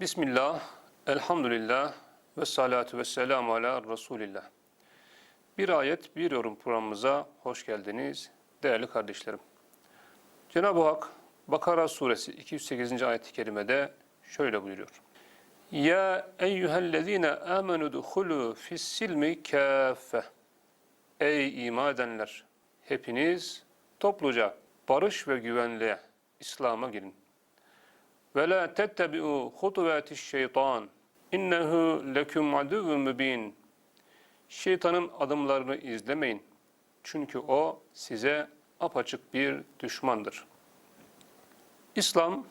Bismillah, elhamdülillah ve salatu ve selamu ala Resulillah. Bir ayet, bir yorum programımıza hoş geldiniz değerli kardeşlerim. Cenab-ı Hak Bakara suresi 208. ayet-i kerimede şöyle buyuruyor. Ya eyyühellezine amenu duhulu fissilmi kâfe. Ey iman edenler! Hepiniz topluca barış ve güvenliğe, İslam'a girin. Ve la tettebi'u hutuvatiş şeytan. İnnehu leküm aduvun mübin. Şeytanın adımlarını izlemeyin. Çünkü o size apaçık bir düşmandır. İslam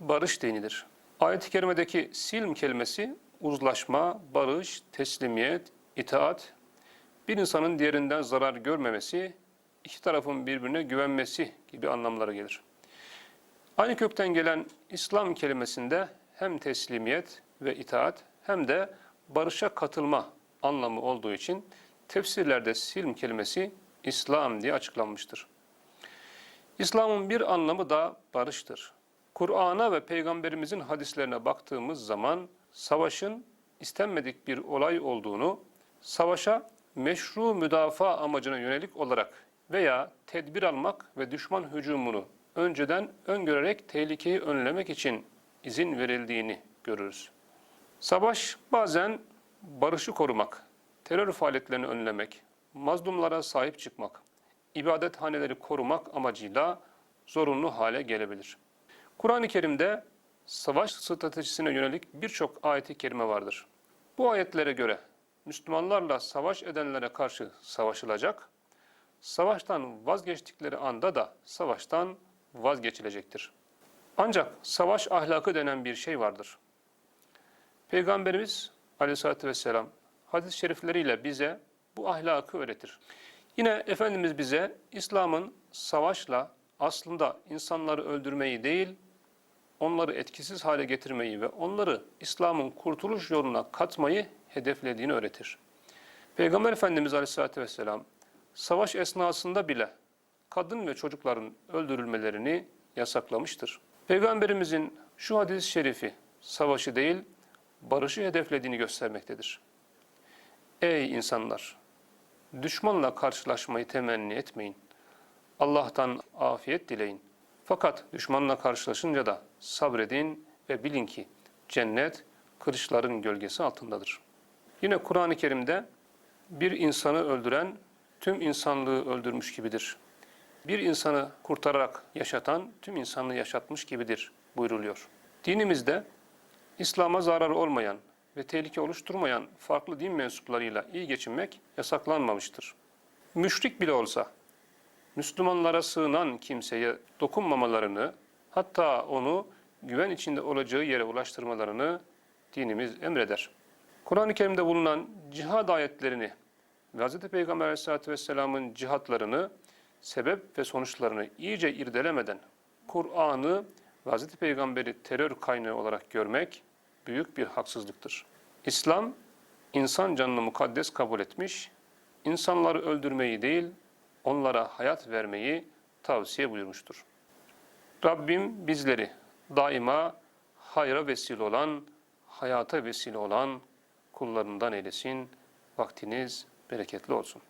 barış dinidir. Ayet-i kerimedeki silm kelimesi uzlaşma, barış, teslimiyet, itaat, bir insanın diğerinden zarar görmemesi, iki tarafın birbirine güvenmesi gibi anlamlara gelir. Aynı kökten gelen İslam kelimesinde hem teslimiyet ve itaat hem de barışa katılma anlamı olduğu için tefsirlerde silm kelimesi İslam diye açıklanmıştır. İslam'ın bir anlamı da barıştır. Kur'an'a ve Peygamberimizin hadislerine baktığımız zaman savaşın istenmedik bir olay olduğunu, savaşa meşru müdafaa amacına yönelik olarak veya tedbir almak ve düşman hücumunu önceden öngörerek tehlikeyi önlemek için izin verildiğini görürüz. Savaş bazen barışı korumak, terör faaliyetlerini önlemek, mazlumlara sahip çıkmak, ibadethaneleri korumak amacıyla zorunlu hale gelebilir. Kur'an-ı Kerim'de savaş stratejisine yönelik birçok ayeti kerime vardır. Bu ayetlere göre Müslümanlarla savaş edenlere karşı savaşılacak, savaştan vazgeçtikleri anda da savaştan vazgeçilecektir. Ancak savaş ahlakı denen bir şey vardır. Peygamberimiz aleyhissalatü vesselam hadis-i şerifleriyle bize bu ahlakı öğretir. Yine Efendimiz bize İslam'ın savaşla aslında insanları öldürmeyi değil, onları etkisiz hale getirmeyi ve onları İslam'ın kurtuluş yoluna katmayı hedeflediğini öğretir. Peygamber Efendimiz Aleyhisselatü Vesselam savaş esnasında bile kadın ve çocukların öldürülmelerini yasaklamıştır. Peygamberimizin şu hadis-i şerifi savaşı değil, barışı hedeflediğini göstermektedir. Ey insanlar! Düşmanla karşılaşmayı temenni etmeyin. Allah'tan afiyet dileyin. Fakat düşmanla karşılaşınca da sabredin ve bilin ki cennet kılıçların gölgesi altındadır. Yine Kur'an-ı Kerim'de bir insanı öldüren tüm insanlığı öldürmüş gibidir. Bir insanı kurtararak yaşatan tüm insanlığı yaşatmış gibidir buyruluyor. Dinimizde İslam'a zararı olmayan ve tehlike oluşturmayan farklı din mensuplarıyla iyi geçinmek yasaklanmamıştır. Müşrik bile olsa Müslümanlara sığınan kimseye dokunmamalarını, hatta onu güven içinde olacağı yere ulaştırmalarını dinimiz emreder. Kur'an-ı Kerim'de bulunan cihad ayetlerini ve Hz. Peygamber Aleyhisselatü Vesselam'ın cihatlarını, sebep ve sonuçlarını iyice irdelemeden Kur'an'ı ve Hz. Peygamber'i terör kaynağı olarak görmek büyük bir haksızlıktır. İslam, insan canını mukaddes kabul etmiş, insanları öldürmeyi değil, onlara hayat vermeyi tavsiye buyurmuştur. Rabbim bizleri daima hayra vesile olan, hayata vesile olan kullarından eylesin. Vaktiniz bereketli olsun.